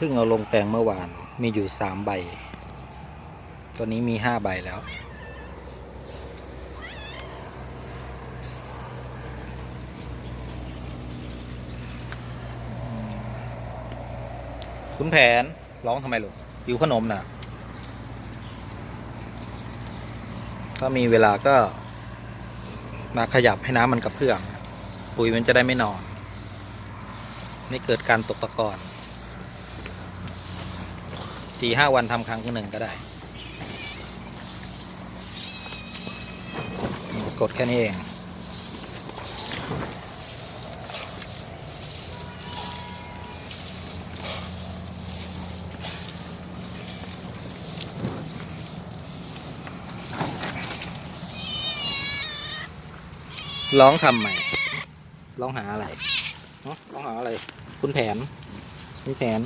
เพิ่งเอาลงแปลงเมื่อวานมีอยู่สามใบ ตัวนี้มีห้าใบแล้ว คุณแผนร้องทำไมลูกหิวขนมนะถ้ามีเวลาก็มาขยับให้น้ำมันกระเพื่อมปุ๋ยมันจะได้ไม่นอนไม่เกิดการตกตะกอน สี่ห้าวันทำครั้งหนึ่งก็ได้ กดแค่นี้เองร้องทำใหม่ร้องหาอะไรเนอะร้องหาอะไร คุณแผน คุณแผน